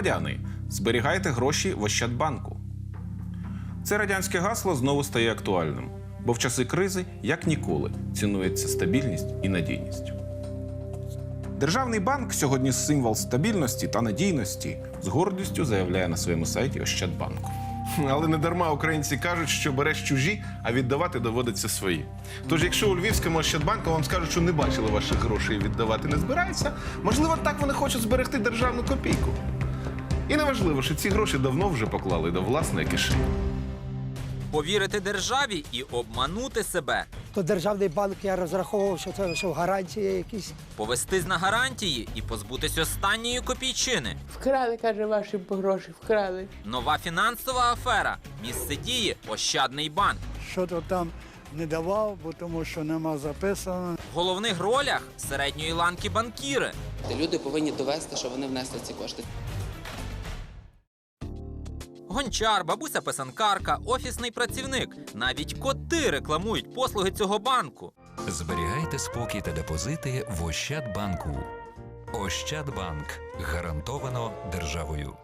Громадяни, зберігайте гроші в Ощадбанку. Це радянське гасло знову стає актуальним, бо в часи кризи, як ніколи, цінується стабільність і надійність. Державний банк сьогодні символ стабільності та надійності з гордістю заявляє на своєму сайті Ощадбанку. Але не дарма українці кажуть, що береш чужі, а віддавати доводиться свої. Тож, якщо у Львівському Ощадбанку вам скажуть, що не бачили ваших грошей і віддавати не збираються, можливо, так вони хочуть зберегти державну копійку. І неважливо, що ці гроші давно вже поклали до власної кишені. Повірити державі і обманути себе, То державний банк я розраховував, що це що гарантії якісь. повестись на гарантії і позбутись останньої копійчини. Вкрали, каже, ваші гроші, вкрали. Нова фінансова афера. Місце дії Ощадний банк. що то там не давав, бо тому що нема записано. В головних ролях середньої ланки банкіри. Люди повинні довести, що вони внесли ці кошти. Гончар, бабуся писанкарка, офісний працівник. Навіть коти рекламують послуги цього банку. Зберігайте спокій та депозити в Ощадбанку. Ощадбанк гарантовано державою.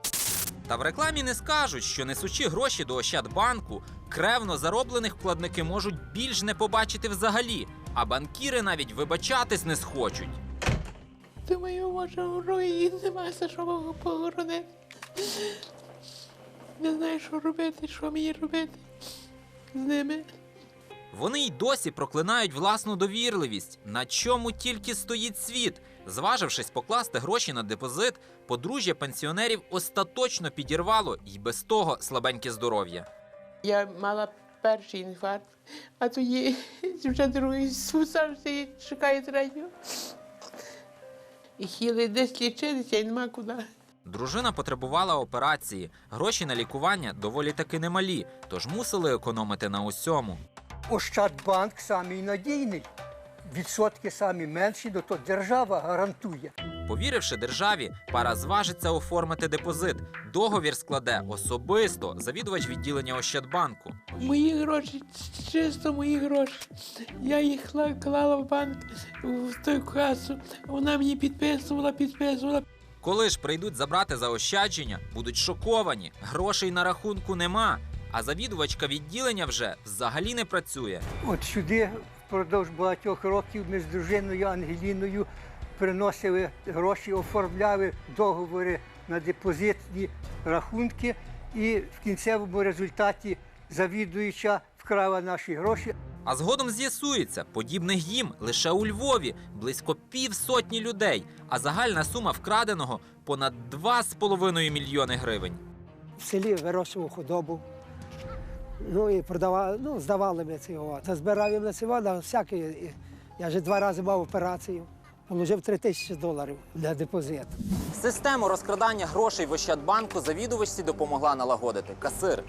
Та в рекламі не скажуть, що несучи гроші до Ощадбанку, кревно зароблених вкладники можуть більш не побачити взагалі, а банкіри навіть вибачатись не схочуть. Думаю, може, в руїні немає за що похоронити. Не знаю, що робити, що мені робити з ними. Вони й досі проклинають власну довірливість, на чому тільки стоїть світ. Зважившись покласти гроші на депозит, подружжя пенсіонерів остаточно підірвало й без того слабеньке здоров'я. Я мала перший інфаркт, а тоді вже другий сусався і чекає третього. І хотіли десь лічитися, і нема куди. Дружина потребувала операції. Гроші на лікування доволі таки немалі, тож мусили економити на усьому. Ощадбанк самий надійний. Відсотки самі менші, ну то держава гарантує. Повіривши державі, пара зважиться оформити депозит. Договір складе особисто завідувач відділення Ощадбанку. Мої гроші, чисто мої гроші. Я їх кла- клала в банк в ту касу. Вона мені підписувала, підписувала. Коли ж прийдуть забрати заощадження, будуть шоковані. Грошей на рахунку нема. А завідувачка відділення вже взагалі не працює. От сюди впродовж багатьох років ми з дружиною Ангеліною приносили гроші, оформляли договори на депозитні рахунки, і в кінцевому результаті завідуюча вкрала наші гроші. А згодом з'ясується, подібних їм лише у Львові близько півсотні людей, а загальна сума вкраденого понад 2,5 мільйони гривень. В селі вирощував худобу. Ну і продавали, ну, здавали ми цього. Зазбирав їм на цього, на всяке. І Я вже два рази мав операцію. Положив три тисячі доларів для депозиту. Систему розкрадання грошей в Ощадбанку завідувачці допомогла налагодити касир.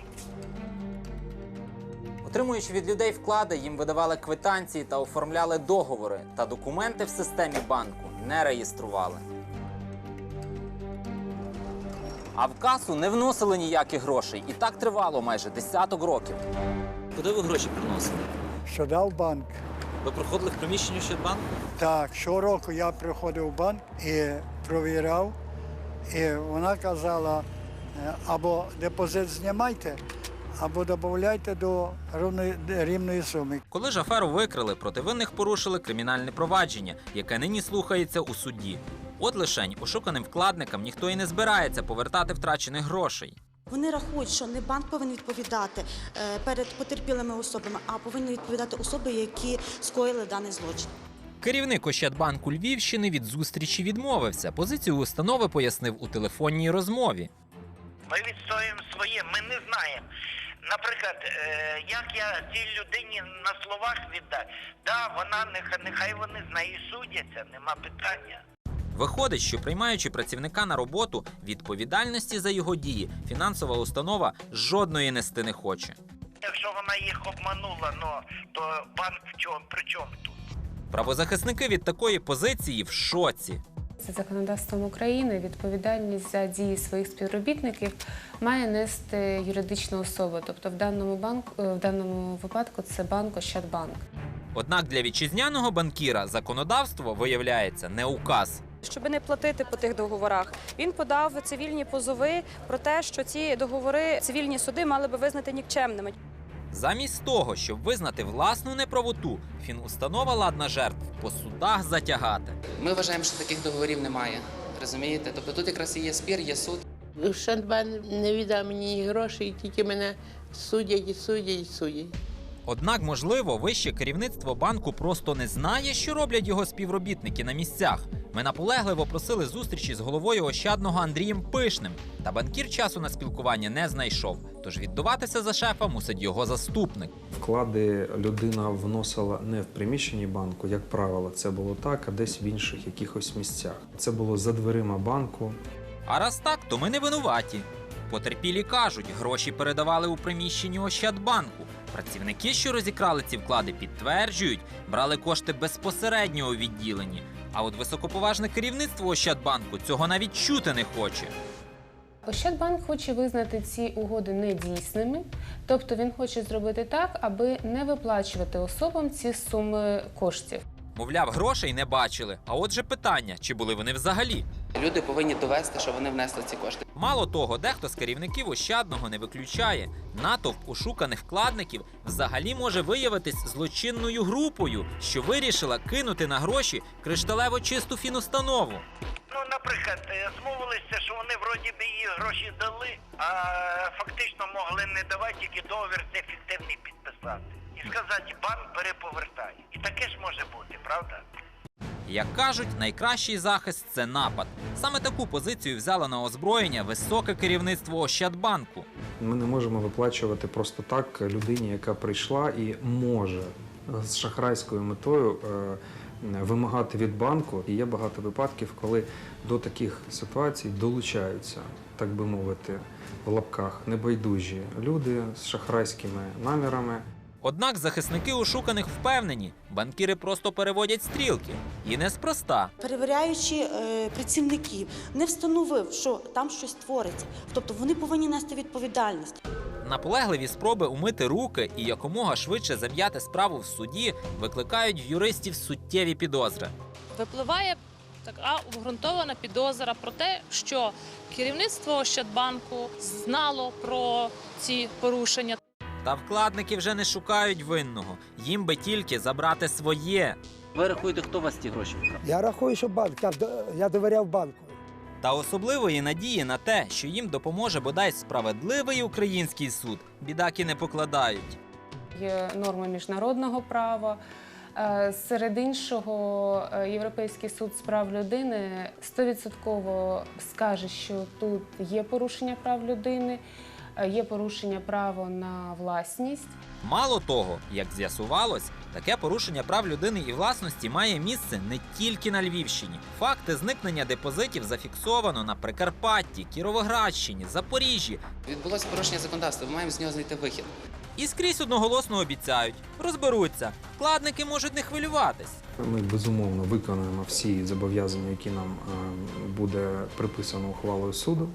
Отримуючи від людей вклади, їм видавали квитанції та оформляли договори, та документи в системі банку не реєстрували. А в касу не вносили ніяких грошей, і так тривало майже десяток років. Куди ви гроші приносили? Що дав банк. Ви проходили в приміщенні Ощадбанку? Так, щороку я приходив в банк і провіряв, і вона казала, е, або депозит знімайте, або додавайте до рівної, рівної суми. Коли ж аферу викрили, проти винних порушили кримінальне провадження, яке нині слухається у суді. От лишень ошуканим вкладникам ніхто і не збирається повертати втрачених грошей. Вони рахують, що не банк повинен відповідати е, перед потерпілими особами, а повинні відповідати особи, які скоїли даний злочин. Керівник Ощадбанку Львівщини від зустрічі відмовився. Позицію установи пояснив у телефонній розмові. Ми відстоюємо своє, ми не знаємо. Наприклад, е, як я цій людині на словах віддати, да, вона нехай, нехай вони з нею судяться, нема питання. Виходить, що приймаючи працівника на роботу, відповідальності за його дії фінансова установа жодної нести не хоче. Якщо вона їх обманула, ну то банк в чому при чому тут? Правозахисники від такої позиції в шоці. За законодавством України відповідальність за дії своїх співробітників має нести юридична особа. Тобто в даному банку, е, в даному випадку це банк Ощадбанк. Однак для вітчизняного банкіра законодавство виявляється не указ. Щоб не платити по тих договорах, він подав цивільні позови про те, що ці договори цивільні суди мали би визнати нікчемними. Замість того, щоб визнати власну неправоту, фінустанова ладна жертв по судах затягати. Ми вважаємо, що таких договорів немає. Розумієте? Тобто тут якраз і є спір, є суд. Ощадбанк не віддав мені гроші, і тільки мене судять і судять і судять. Однак, можливо, вище керівництво банку просто не знає, що роблять його співробітники на місцях. Ми наполегливо просили зустрічі з головою Ощадного Андрієм Пишним, та банкір часу на спілкування не знайшов. Тож віддуватися за шефа мусить його заступник. Вклади людина вносила не в приміщенні банку, як правило, це було так, а десь в інших якихось місцях. Це було за дверима банку. А раз так, то ми не винуваті. Потерпілі кажуть, гроші передавали у приміщенні Ощадбанку. Працівники, що розікрали ці вклади, підтверджують, брали кошти безпосередньо у відділенні. А от високоповажне керівництво Ощадбанку цього навіть чути не хоче. Ощадбанк хоче визнати ці угоди недійсними, тобто він хоче зробити так, аби не виплачувати особам ці суми коштів. Мовляв, грошей не бачили. А отже, питання, чи були вони взагалі? Люди повинні довести, що вони внесли ці кошти. Мало того, дехто з керівників Ощадного не виключає. Натовп ушуканих вкладників взагалі може виявитись злочинною групою, що вирішила кинути на гроші кришталево чисту фінустанову. Ну, наприклад, е, змовилися, що вони вроді би їй гроші дали, а фактично могли не давати, тільки договір фіктивний підписати. І сказати, банк переповертає. І таке ж може бути, правда? Як кажуть, найкращий захист це напад. Саме таку позицію взяло на озброєння високе керівництво Ощадбанку. Ми не можемо виплачувати просто так людині, яка прийшла і може з шахрайською метою е, вимагати від банку. І є багато випадків, коли до таких ситуацій долучаються, так би мовити, в лапках небайдужі люди з шахрайськими намірами. Однак захисники ошуканих впевнені, банкіри просто переводять стрілки. І неспроста. Перевіряючи е, працівників, не встановив, що там щось твориться. Тобто вони повинні нести відповідальність. Наполегливі спроби умити руки і якомога швидше зам'яти справу в суді викликають в юристів суттєві підозри. Випливає така обґрунтована підозра про те, що керівництво Ощадбанку знало про ці порушення. Та вкладники вже не шукають винного. Їм би тільки забрати своє. Ви рахуєте, хто у вас ці гроші вкрав? Я рахую, що банк, я, я довіряв банку. Та особливої надії на те, що їм допоможе бодай справедливий український суд, бідаки не покладають. Є норми міжнародного права. Е, Серед іншого, е, Європейський суд з прав людини стовідсотково скаже, що тут є порушення прав людини, є порушення права на власність. Мало того, як з'ясувалось, таке порушення прав людини і власності має місце не тільки на Львівщині. Факти зникнення депозитів зафіксовано на Прикарпатті, Кіровоградщині, Запоріжжі. Відбулося порушення законодавства. Ми маємо з нього знайти вихід. І скрізь одноголосно обіцяють, розберуться, вкладники можуть не хвилюватись. Ми безумовно виконуємо всі зобов'язання, які нам е, буде приписано ухвалою суду.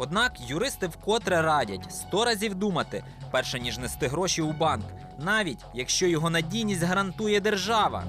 Однак юристи вкотре радять сто разів думати, перше ніж нести гроші у банк, навіть якщо його надійність гарантує держава.